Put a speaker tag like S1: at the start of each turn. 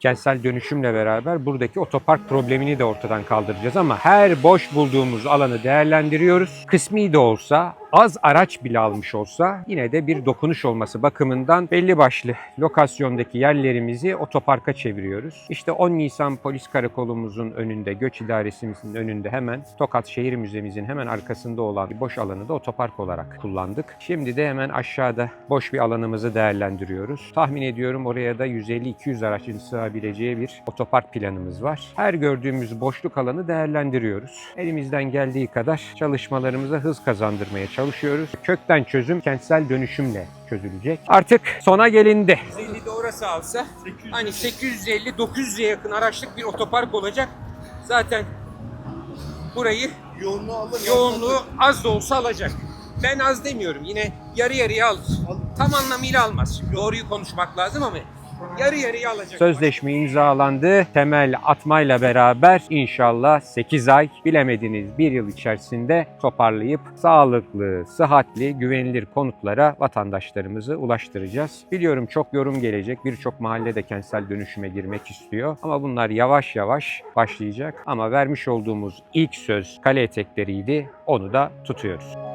S1: Kentsel dönüşümle beraber buradaki otopark problemini de ortadan kaldıracağız ama her boş bulduğumuz alanı değerlendiriyoruz. Kısmi de olsa az araç bile almış olsa yine de bir dokunuş olması bakımından belli başlı lokasyondaki yerlerimizi otoparka çeviriyoruz. İşte 10 Nisan Polis Karakolumuzun önünde, Göç İdaresimizin önünde hemen Tokat Şehir Müzemizin hemen arkasında olan bir boş alanı da otopark olarak kullandık. Şimdi de hemen aşağıda boş bir alanımızı değerlendiriyoruz. Tahmin ediyorum oraya da 150-200 aracın sığabileceği bir otopark planımız var. Her gördüğümüz boşluk alanı değerlendiriyoruz. Elimizden geldiği kadar çalışmalarımıza hız kazandırmaya çalışıyoruz. Kökten çözüm kentsel dönüşümle çözülecek. Artık sona gelindi. 150 de orası alsa hani 850-900'e yakın araçlık bir otopark olacak. Zaten burayı
S2: Yoğunluğu alır.
S1: yoğunluğu az da olsa alacak. Ben az demiyorum. Yine yarı yarıya alır. Tam anlamıyla almaz. Doğruyu konuşmak lazım ama yarı yarıya alacak. Sözleşme imzalandı. Temel atmayla beraber inşallah 8 ay bilemediniz bir yıl içerisinde toparlayıp sağlıklı, sıhhatli, güvenilir konutlara vatandaşlarımızı ulaştıracağız. Biliyorum çok yorum gelecek. Birçok mahalle de kentsel dönüşüme girmek istiyor. Ama bunlar yavaş yavaş başlayacak. Ama vermiş olduğumuz ilk söz kale etekleriydi. Onu da tutuyoruz.